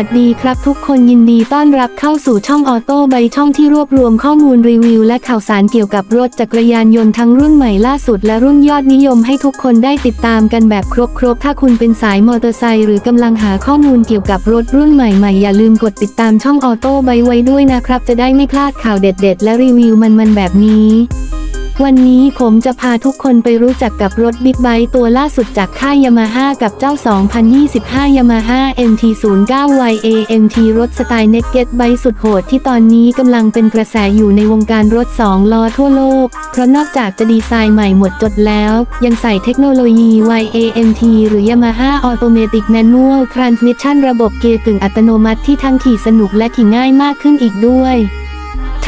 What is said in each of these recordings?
วัสดีครับทุกคนยินดีต้อนรับเข้าสู่ช่องออโต้ไบช่องที่รวบรวมข้อมูลรีวิว และข่าวสารเกี่ยวกับรถจักรยานยนต์ทั้งรุ่นใหม่ล่าสุดและรุ่นยอดนิยมให้ทุกคนได้ติดตามกันแบบครบๆ ถ้าคุณเป็นสายมอเตอร์ไซค์หรือกำลังหาข้อมูลเกี่ยวกับรถรุ่นใหม่ๆ อย่าลืมกดติดตามช่องออโต้ไบไว้ด้วยนะครับ จะได้ไม่พลาดข่าวเด็ด ๆ และรีวิวมันๆแบบนี้ วันนี้ผมจะพาทุกคนไปรู้จักกับรถบิ๊กไบค์ตัวล่าสุดจากค่ายยามาฮ่ากับเจ้า 2025 Yamaha MT-09YA MT รถสไตล์เน็กเก็ตไบสุดโหดที่ตอนนี้กำลังเป็นกระแสอยู่ในวงการรถ 2 ล้อทั่วโลก เพราะนอกจากจะดีไซน์ใหม่หมดจดแล้ว ยังใส่เทคโนโลยี YAMT หรือ Yamaha Automatic Manual Transmission ระบบเกียร์กึ่งอัตโนมัติที่ทั้งขี่สนุกและขี่ง่ายมากขึ้นอีกด้วย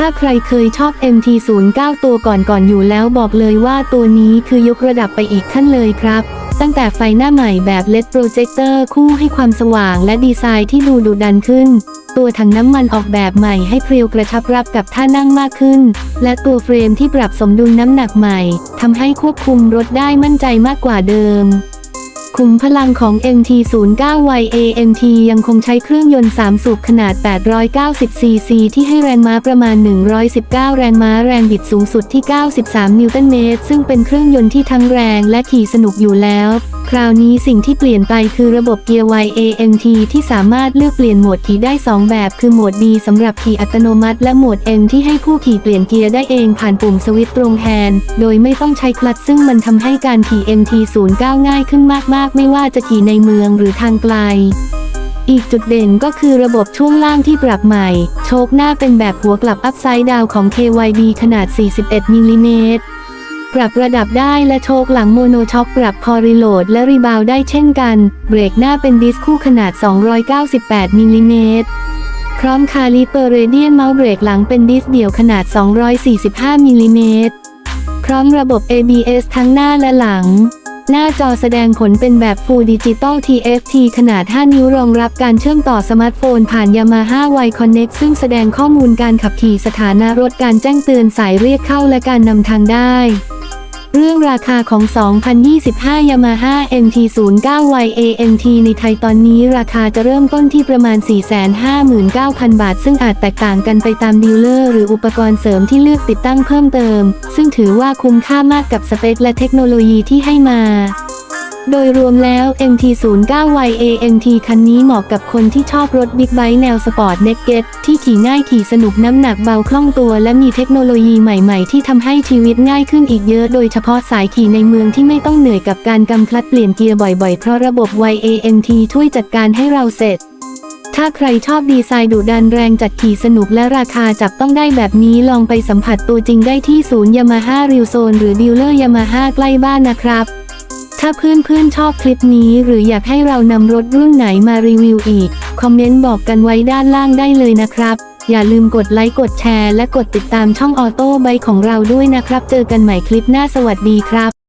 ถ้าใครเคยชอบ MT09 ตัวก่อนก่อนๆอยู่แล้วบอกเลยว่าตัวนี้คือยกระดับไปอีกขั้นเลยครับ ตั้งแต่ไฟหน้าใหม่แบบ LED Projector คู่ให้ความสว่างและดีไซน์ที่ดูดุดันขึ้น ตัวถังน้ำมันออกแบบใหม่ให้เพรียวกระชับรับกับท่านั่งมากขึ้น และตัวเฟรมที่ปรับสมดุลน้ำหนักใหม่ทำให้ควบคุมรถได้มั่นใจมากกว่าเดิม ขุมพลังของ MT09YAMT ยังคงใช้เครื่องยนต์ 3 สูบขนาด 890 ซีซี ที่ให้แรงม้าประมาณ 119 แรงม้าแรงบิดสูงสุดที่ 93 นิวตันเมตร ซึ่งเป็นเครื่องยนต์ที่ทั้งแรงและขี่สนุกอยู่แล้ว คราวนี้สิ่งที่เปลี่ยนไปคือระบบเกียร์ YAMT ที่สามารถเลือกเปลี่ยนโหมดขี่ได้ 2 แบบ คือโหมด D สำหรับขี่อัตโนมัติ และโหมด M ที่ให้ผู้ขี่เปลี่ยนเกียร์ได้เองผ่านปุ่มสวิตช์ตรงแฮนด์โดยไม่ต้องใช้คลัตช์ซึ่งมันทำให้การขี่ MT09 ง่ายขึ้นมากๆไม่ว่าจะขี่ในเมืองหรือทางไกล อีกจุดเด่นก็คือระบบช่วงล่างที่ปรับใหม่ โชคหน้าเป็นแบบหัวกลับอัพไซด์ดาวของ KYB ขนาด 41มิลลิเมตรปรับระดับได้และโชคหลังโมโนช็อคปรับพอรีโหลดและรีบาวได้เช่นกัน เบรกหน้าเป็นดิสคู่ขนาด 298มิลลิเมตรพร้อมคาลิเปอร์เรเดียนเมาส์เบรกหลังเป็นดิสเดี่ยวขนาด 245มิลลิเมตรพร้อมระบบ ABS ทั้งหน้าและหลัง หน้าจอแสดงผลเป็นแบบ Full Digital TFT ขนาด 5 นิ้วรองรับการเชื่อมต่อสมาร์ทโฟนผ่าน Yamaha Y Connect ซึ่งแสดงข้อมูลการขับขี่สถานะรถการแจ้งเตือนสายเรียกเข้าและการนำทางได้ เรื่องราคาของ 2025 Yamaha MT-09YAMT ในไทยตอนนี้ราคาจะเริ่มต้นที่ประมาณ 459,000 บาท ซึ่งอาจแตกต่างกันไปตามดีลเลอร์ หรืออุปกรณ์เสริมที่เลือกติดตั้งเพิ่มเติม ซึ่งถือว่าคุ้มค่ามากกับสเปคและเทคโนโลยีที่ให้มา โดยรวมแล้ว MT09YAMT คันนี้เหมาะกับคนที่ชอบรถบิ๊กไบค์แนวสปอร์ตเน็กเก็ตที่ขี่ง่ายขี่สนุกน้ำหนักเบาคล่องตัว และมีเทคโนโลยีใหม่ๆ ที่ทำให้ชีวิตง่ายขึ้นอีกเยอะ โดยเฉพาะสายขี่ในเมืองที่ไม่ต้องเหนื่อยกับการกำคลัดเปลี่ยนเกียร์บ่อยๆ เพราะระบบ YAMT ช่วยจัดการให้เราเสร็จถ้าใครชอบดีไซน์ดุดันแรงจัดขี่สนุกและราคาจับต้องได้แบบนี้ลองไปสัมผัสตัวจริงได้ที่ศูนย์ยามาฮ่าริวโซนหรือดีลเลอร์ยามาฮ่าใกล้บ้านนะครับ ถ้าเพื่อนๆชอบคลิปนี้หรืออยากให้เรานำรถรุ่นไหนมารีวิวอีก คอมเมนต์บอกกันไว้ด้านล่างได้เลยนะครับ อย่าลืมกดไลค์กดแชร์และกดติดตามช่องออโต้ใบของเราด้วยนะครับ เจอกันใหม่คลิปหน้าสวัสดีครับ